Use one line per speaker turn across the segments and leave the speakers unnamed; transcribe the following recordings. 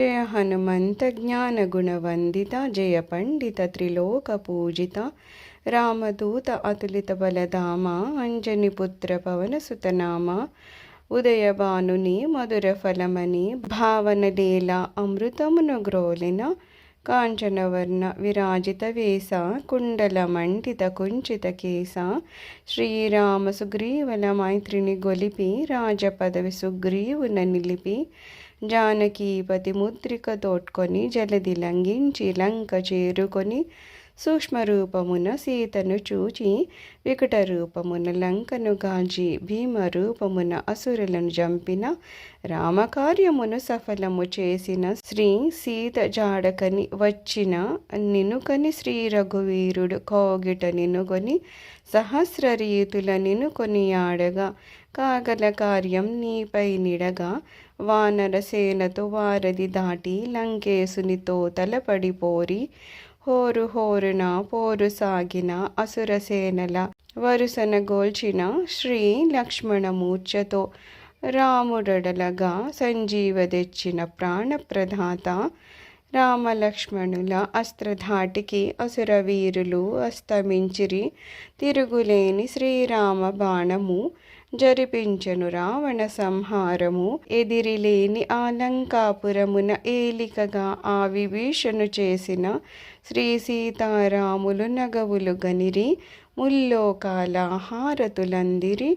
జయ హనుమంత జ్ఞాన గుణవందిత జయ పండిత త్రిలోక పూజిత రామదూత అతులిత బలధామ అంజని పుత్ర పవన సుతనామ ఉదయ భానుని మధుర ఫలమని భావన లీల అమృతమును గ్రోలిన కాంచనవర్ణ విరాజిత వేస కుండల మంటిత కుంచిత కేస శ్రీరామ సుగ్రీవల మైత్రిని గొలిపి రాజపదవి సుగ్రీవున నిలిపి జానకీపతి ముద్రిక తోట్కొని జలది లంఘించి లంక చేరుకొని సూక్ష్మరూపమున సీతను చూచి వికట రూపమున లంకను గాంచి భీమ రూపమున అసురులను జంపిన రామకార్యమును సఫలము చేసిన శ్రీ సీత జాడకని వచ్చిన నినుకని శ్రీ రఘువీరుడు కోగిట నినుగొని సహస్ర రీతుల నినుకొని ఆడగా కాగల కార్యం నీపై నిడగా వానర సేనతో వారధి దాటి లంకేశునితో తలపడిపోరి హోరు హోరున పోరు సాగిన అసురసేనల వరుసన గోల్చిన శ్రీ లక్ష్మణమూర్ఛతో రాముడడలగా సంజీవ తెచ్చిన ప్రాణప్రదాత రామలక్ష్మణుల అస్త్రధాటికి అసురవీరులు అస్తమించిరి. తిరుగులేని శ్రీరామ బాణము జరిపించెను రావణ సంహారము. ఎదిరిలేని ఆలంకాపురమున ఏలికగా ఆ విభీషణు చేసిన శ్రీ సీతారాములు నగవులు గనిరి ముల్లోకాల హారతులందిరి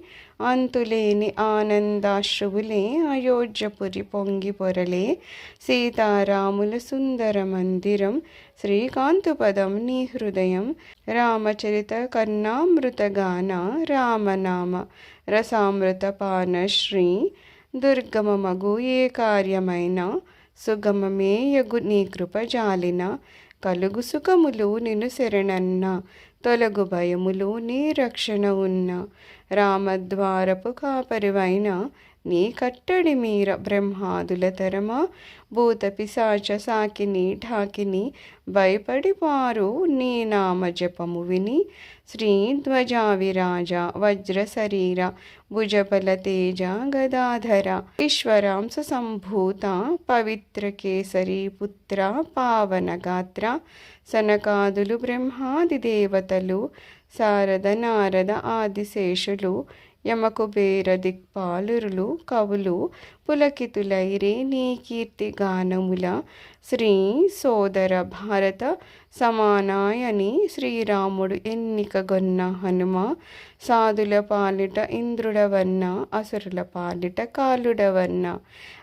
అంతులేని ఆనందాశ్రువులే అయోధ్యపురి పొంగి పొరలే. సీతారాముల సుందర మందిరం శ్రీకాంతుపదం నీ హృదయం. రామచరిత కన్నామృతగాన రామనామ రసామృత పానశ్రీ దుర్గమమగు ఏ కార్యమైన సుగమమేయగు నీ కృప జాలిన. కలుగు సుఖములు నిను శరణన్న. తొలగు భయములు నీ రక్షణ ఉన్న రామద్వారపు కాపరివైన నీ కట్టడి మీర బ్రహ్మాదుల తరమా భూత పిశాచ సాకిని ఢాకిని భయపడిపారు నీ నామ జపము విని. శ్రీ ధ్వజావిరాజ వజ్ర శరీర భుజబల తేజ గదాధర ఈశ్వరాంశ సంభూత పవిత్ర కేసరి పుత్ర పావన గాత్ర సనకాదులు బ్రహ్మాది దేవతలు శారద నారద ఆదిశేషులు యమకుబేర దిక్పాలురులు కవులు పులకితులైరే నీ కీర్తి గానముల. శ్రీ సోదర భారత సమానాయని శ్రీరాముడు ఎన్నికగొన్న హనుమ సాధుల పాలిట ఇంద్రుడవన్న అసురుల పాలిట కాలుడవన్న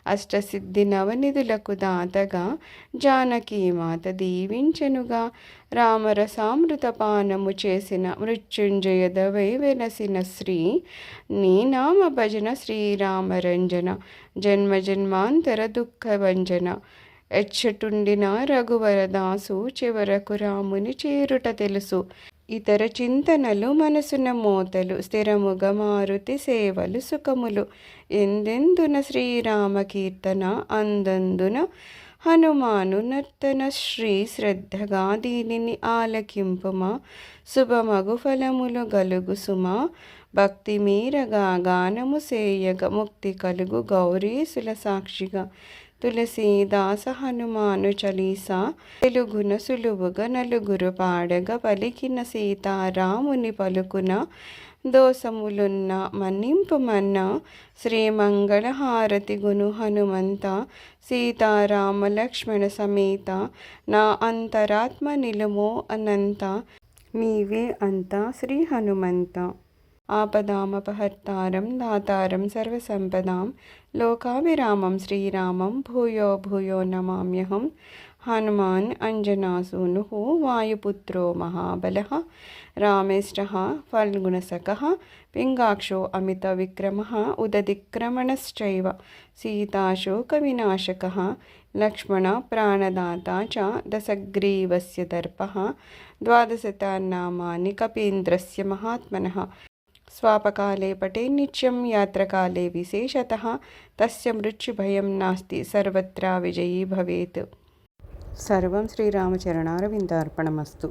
అష్టసిద్ధి నవనిధులకు దాతగా జానకీ మాత దీవించెనుగా రామరసామృత పానము చేసిన మృత్యుంజయదవై వెనసిన శ్రీ నీ నామ భజన శ్రీరామరంజన జన్మ జన్మాంతర దుఃఖ భంజన ఎచ్చటుండిన రఘువరదాసు చివరకు రాముని చేరుట తెలుసు. ఇతర చింతనలు మనసున మోతలు స్థిరముగా మారుతి సేవలు సుఖములు. ఎందెందున శ్రీరామ కీర్తన అందందున హనుమాను నర్తన శ్రీ శ్రద్ధగా దీనిని ఆలకింపుమా? శుభమగు ఫలములు గలుగు సుమా భక్తి మీరగా గానము సేయగ ముక్తి కలుగు గౌరీసుల సాక్షిగా. తులసీదాస హనుమాను చలీసా తెలుగున సులువుగా నలుగురు పాడగ పలికిన సీతారాముని పలుకున దోసములున్న మన్నింపుమన్న శ్రీమంగళ హారతి గును హనుమంత సీతారామ లక్ష్మణ సమేత నా అంతరాత్మ నిలుమో అనంత నీవే అంత శ్రీ హనుమంత. आपदामपहर्तारं दातारं सर्वसम्पदां लोकाभिरामं श्रीरामं भूयो भूयो नमाम्यहं। हनुमान् अञ्जनासूनुः वायुपुत्रो महाबलः रामेष्टः फल्गुणसकः पिङ्गाक्षो अमितविक्रमः उददिक्रमणश्चैव सीताशोकविनाशकः लक्ष्मणप्राणदाता च दशग्रीवस्य दर्पः द्वादशतान्नामानि कपीन्द्रस्य महात्मनः। स्वापकाले पटे नित्यं यात्रकाले विशेषतः तस्य मृत्युभयं नास्ति सर्वत्र विजयी भवेत् सर्वं श्रीरामचरणारविन्दार्पणमस्तु